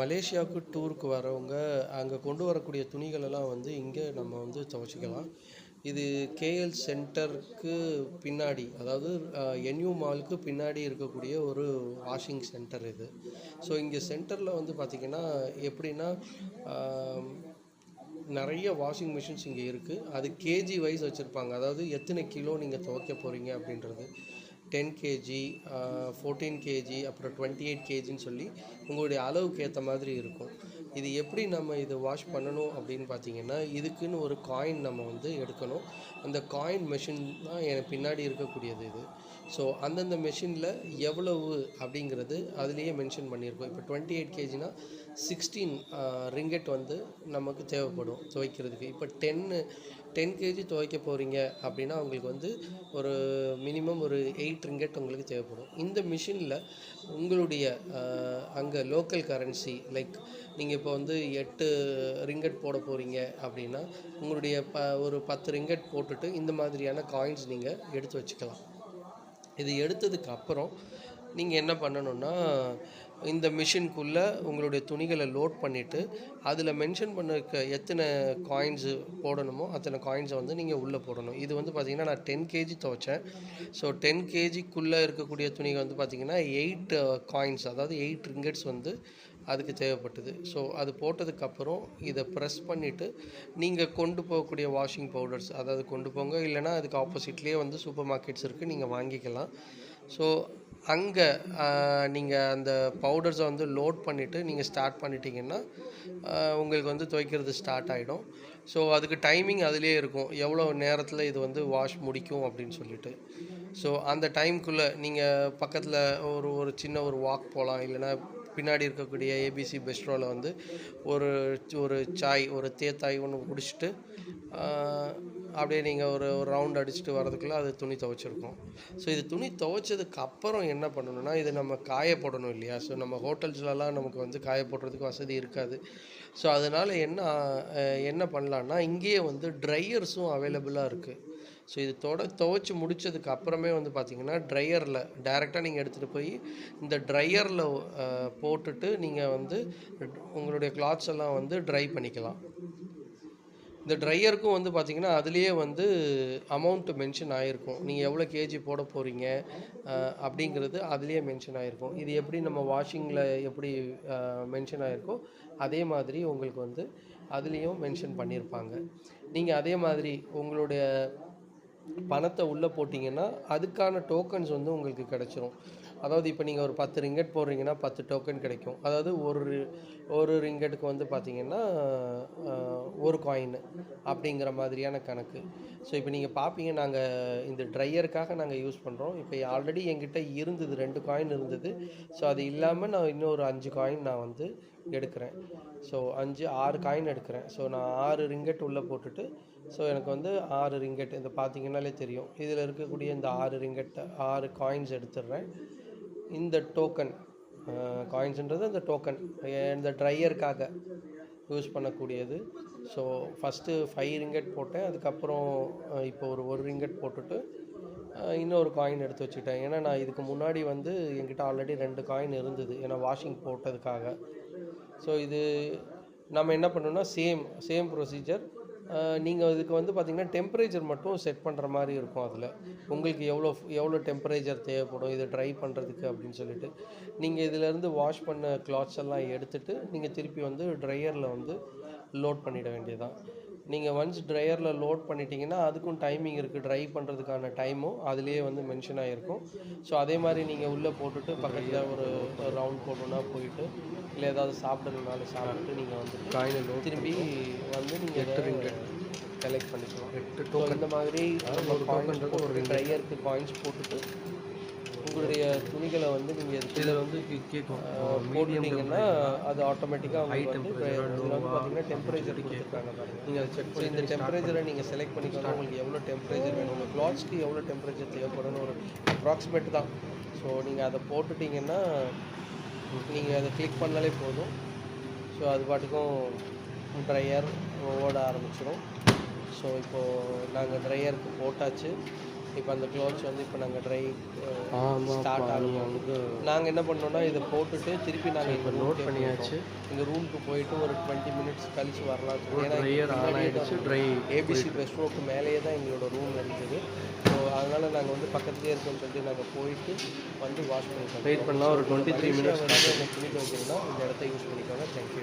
மலேசியாவுக்கு டூருக்கு வரவங்க அங்கே கொண்டு வரக்கூடிய துணிகளெல்லாம் வந்து இங்கே நம்ம வந்து துவைச்சிக்கலாம். இது கேஎல் சென்டருக்கு பின்னாடி அதாவது என்யூ மாலுக்கு பின்னாடி இருக்கக்கூடிய ஒரு வாஷிங் சென்டர் இது. ஸோ இங்கே சென்டரில் வந்து பார்த்திங்கன்னா எப்படின்னா நிறைய வாஷிங் மிஷின்ஸ் இங்கே இருக்குது அது கேஜி வைஸ் வச்சுருப்பாங்க. அதாவது எத்தனை கிலோ நீங்கள் துவைக்க போகிறீங்க அப்படின்றது. டென் கேஜி ஃபோர்டீன் கேஜி அப்புறம் டுவெண்ட்டி எயிட் கேஜின்னு சொல்லி உங்களுடைய அளவுக்கு ஏற்ற மாதிரி இருக்கும். இது எப்படி நம்ம இதை வாஷ் பண்ணணும் அப்படின்னு பார்த்தீங்கன்னா இதுக்குன்னு ஒரு காயின் நம்ம வந்து எடுக்கணும். அந்த காயின் மெஷின் தான் எனக்கு பின்னாடி இருக்கக்கூடியது இது. ஸோ அந்தந்த மெஷினில் எவ்வளவு அப்படிங்கிறது அதுலேயே மென்ஷன் பண்ணியிருக்கோம். இப்போ டுவெண்ட்டி எயிட் கேஜினா சிக்ஸ்டீன் ரிங்கெட் வந்து நமக்கு தேவைப்படும் துவைக்கிறதுக்கு. இப்போ டென்னு டென் கேஜி துவைக்க போகிறீங்க அப்படின்னா உங்களுக்கு வந்து ஒரு மினிமம் ஒரு எயிட் ரிங்கெட் உங்களுக்கு தேவைப்படும். இந்த மிஷினில் உங்களுடைய அங்கே லோக்கல் கரன்சி லைக் நீங்கள் இப்போ வந்து எட்டு ரிங்கெட் போட போகிறீங்க அப்படின்னா உங்களுடைய ப ஒரு பத்து ரிங்கெட் போட்டுட்டு இந்த மாதிரியான காயின்ஸ் நீங்கள் எடுத்து வச்சுக்கலாம். இது எடுத்ததுக்கு அப்புறம் நீங்கள் என்ன பண்ணணும்னா இந்த மிஷின்குள்ளே உங்களுடைய துணிகளை லோட் பண்ணிவிட்டு அதில் மென்ஷன் பண்ணிருக்க எத்தனை காயின்ஸு போடணுமோ அத்தனை காயின்ஸை வந்து நீங்கள் உள்ளே போடணும். இது வந்து பார்த்திங்கன்னா நான் டென் கேஜி துவைச்சேன். ஸோ டென் கேஜிக்குள்ளே இருக்கக்கூடிய துணிகள் வந்து பார்த்திங்கன்னா எயிட் காயின்ஸ் uh, அதாவது எயிட் ரிங்கெட்ஸ் வந்து அதுக்கு தேவைப்பட்டது. ஸோ அது போட்டதுக்கப்புறம் இதை ப்ரெஸ் பண்ணிவிட்டு நீங்கள் கொண்டு போகக்கூடிய வாஷிங் பவுடர்ஸ் அதாவது கொண்டு போங்க இல்லைனா அதுக்கு ஆப்போசிட்லேயே வந்து சூப்பர் மார்க்கெட்ஸ் இருக்குது நீங்கள் வாங்கிக்கலாம். ஸோ அங்கே நீங்கள் அந்த பவுடர்ஸை வந்து லோட் பண்ணிவிட்டு நீங்கள் ஸ்டார்ட் பண்ணிட்டீங்கன்னா உங்களுக்கு வந்து துவைக்கிறது ஸ்டார்ட் ஆகிடும் ஸோ அதுக்கு டைமிங் அதுலேயே இருக்கும். எவ்வளோ நேரத்தில் இது வந்து வாஷ் முடிக்கும் அப்படின்னு சொல்லிட்டு. ஸோ அந்த டைம்குள்ளே நீங்கள் பக்கத்தில் ஒரு ஒரு சின்ன ஒரு வாக் போகலாம் இல்லைன்னா பின்னாடி இருக்கக்கூடிய ஏபிசி பெஸ்ட்ரோவில் வந்து ஒரு ஒரு சாய் ஒரு தேத்தாய் ஒன்று குடிச்சிட்டு அப்படியே நீங்கள் ஒரு ஒரு ரவுண்ட் அடிச்சுட்டு வரதுக்குள்ளே அது துணி துவைச்சிருக்கோம். ஸோ இது துணி துவைச்சதுக்கு அப்புறம் என்ன பண்ணணும்னா இது நம்ம காய போடணும் இல்லையா? ஸோ நம்ம ஹோட்டல்ஸ்லலாம் நமக்கு வந்து காய போடுறதுக்கு வசதி இருக்காது. ஸோ அதனால் என்ன என்ன பண்ணலான்னா இங்கேயே வந்து ட்ரையர்ஸும் அவைலபிளாக இருக்குது ஸோ இது தொட துவைச்சி முடித்ததுக்கு அப்புறமே வந்து பார்த்தீங்கன்னா ட்ரையரில் டைரெக்டாக நீங்கள் எடுத்துகிட்டு போய் இந்த ட்ரையரில் போட்டுட்டு நீங்கள் வந்து உங்களுடைய கிளாத்ஸ் எல்லாம் வந்து ட்ரை பண்ணிக்கலாம். இந்த ட்ரையருக்கும் வந்து பார்த்தீங்கன்னா அதுலேயே வந்து அமௌண்ட் மென்ஷன் ஆகிருக்கும் நீங்கள் எவ்வளோ கேஜி போட போகிறீங்க அப்படிங்கிறது அதுலேயே மென்ஷன் ஆகிருக்கும் இது எப்படி நம்ம வாஷிங்கில் எப்படி மென்ஷன் ஆகிருக்கோ அதே மாதிரி உங்களுக்கு வந்து அதுலேயும் மென்ஷன் பண்ணியிருப்பாங்க நீங்கள் அதே மாதிரி உங்களுடைய பணத்தை உள்ளே போட்டிங்கன்னா அதுக்கான டோக்கன்ஸ் வந்து உங்களுக்கு கிடச்சிரும். அதாவது இப்போ நீங்கள் ஒரு பத்து ரிங்கெட் போடுறீங்கன்னா பத்து டோக்கன் கிடைக்கும். அதாவது ஒரு ஒரு ரிங்கெட்டுக்கு வந்து பார்த்திங்கன்னா ஒரு காயின் அப்படிங்கிற மாதிரியான கணக்கு. ஸோ இப்போ நீங்கள் பார்ப்பீங்க நாங்கள் இந்த ட்ரையருக்காக நாங்கள் யூஸ் பண்ணுறோம் இப்போ ஆல்ரெடி என்கிட்ட இருந்தது ரெண்டு காயின் இருந்தது. ஸோ அது இல்லாமல் நான் இன்னொரு அஞ்சு காயின் நான் வந்து எடுக்கிறேன். ஸோ அஞ்சு ஆறு காயின் எடுக்கிறேன். ஸோ நான் ஆறு ரிங்கெட் உள்ளே போட்டுட்டு ஸோ எனக்கு வந்து ஆறு ரிங்கெட் இந்த பார்த்தீங்கன்னாலே தெரியும். இதில் இருக்கக்கூடிய இந்த ஆறு ரிங்கெட் ஆறு காயின்ஸ் எடுத்துடுறேன். இந்த டோக்கன் காயின்ஸுன்றது இந்த டோக்கன் இந்த ட்ரையருக்காக யூஸ் பண்ணக்கூடியது. ஸோ ஃபஸ்ட்டு ஃபைவ் ரிங்கெட் போட்டேன். அதுக்கப்புறம் இப்போ ஒரு ஒரு ரிங்கெட் போட்டுட்டு இன்னொரு காயின் எடுத்து வச்சுக்கிட்டேன். ஏன்னா நான் இதுக்கு முன்னாடி வந்து என்கிட்ட ஆல்ரெடி ரெண்டு காயின் இருந்தது. ஏன்னா வாஷிங் போட்டதுக்காக. ஸோ இது நம்ம என்ன பண்ணணும்னா சேம் சேம் ப்ரொசீஜர் நீங்கள் இதுக்கு வந்து பார்த்திங்கன்னா டெம்பரேச்சர் மட்டும் செட் பண்ணுற மாதிரி இருக்கும் அதில். உங்களுக்கு எவ்வளோ எவ்வளோ டெம்பரேச்சர் தேவைப்படும் இதை ட்ரை பண்ணுறதுக்கு அப்படின்னு சொல்லிட்டு. நீங்கள் இதிலேருந்து வாஷ் பண்ண கிளாத்ஸ் எல்லாம் எடுத்துகிட்டு நீங்கள் திருப்பி வந்து ட்ரையரில் வந்து லோட் பண்ணிட வேண்டியதுதான். நீங்கள் ஒன்ஸ் ட்ரையரில் லோட் பண்ணிட்டீங்கன்னா அதுக்கும் டைமிங் இருக்குது ட்ரை பண்ணுறதுக்கான டைமும் அதுலேயே வந்து மென்ஷன் ஆகிருக்கும் ஸோ அதே மாதிரி நீங்கள் உள்ளே போட்டுட்டு பக்கத்தில் ஒரு ரவுண்ட் போட்டோன்னா போயிட்டு இல்லை ஏதாவது சாப்பிடணுனாலும் சாப்பிட்டு நீங்கள் வந்து காயினை திரும்பி வந்து நீங்கள் கலெக்ட் பண்ணிக்கலாம். ஸோ இந்த மாதிரி ஒரு ட்ரையருக்கு காயின்ஸ் போட்டுட்டு உங்களுடைய துணிகளை வந்து நீங்கள் இதில் வந்து கேட்கும். போட்டுட்டீங்கன்னா அது ஆட்டோமேட்டிக்காக வந்து இதில் வந்து பார்த்தீங்கன்னா டெம்பரேச்சர் கொடுத்துருக்காங்க பாருங்க. நீங்கள் அதை செக் ஸோ இந்த டெம்பரேச்சரை நீங்கள் செலக்ட் பண்ணிக்கணும் உங்களுக்கு எவ்வளோ டெம்பரேச்சர் வேணும்? உங்கள் கிளாத்ஸ்க்கு எவ்வளோ டெம்பரேச்சர் தேவைப்படும்னு ஒரு அப்ராக்சிமேட் தான். ஸோ நீங்கள் அதை போட்டுட்டீங்கன்னா நீங்கள் அதை கிளிக் பண்ணாலே போதும். ஸோ அது பாட்டுக்கும் ட்ரையர் ஓட ஆரம்பிச்சிடும் ஸோ இப்போது நாங்கள் ட்ரையருக்கு போட்டாச்சு. இப்போ அந்த க்ளோத்ஸ் வந்து இப்போ நாங்கள் ட்ரை ஸ்டார்ட் ஆகும் வந்து நாங்கள் என்ன பண்ணோம்னா இதை போட்டுட்டு திருப்பி நாங்கள் இப்போ நோட் பண்ணியாச்சு. இந்த ரூமுக்கு போயிட்டு ஒரு டுவெண்ட்டி மினிட்ஸ் கழிச்சு வரலாம். ஏன்னா ஏபிசி பெஸ்ட் ரோக்கு மேலேயே தான் எங்களோட ரூம் இருக்குது ஸோ அதனால் நாங்கள் வந்து பக்கத்துலேயே இருக்கோம்னு சொல்லிட்டு நாங்கள் போயிட்டு வந்து வாஷ் பண்ணிக்கலாம் வெயிட் பண்ணால் ஒரு டுவெண்ட்டி த்ரீ மினிட்ஸ் வந்து அந்த துணி துவைக்கணும்னா இந்த இடத்த யூஸ் பண்ணிக்கோங்க. தேங்க்யூ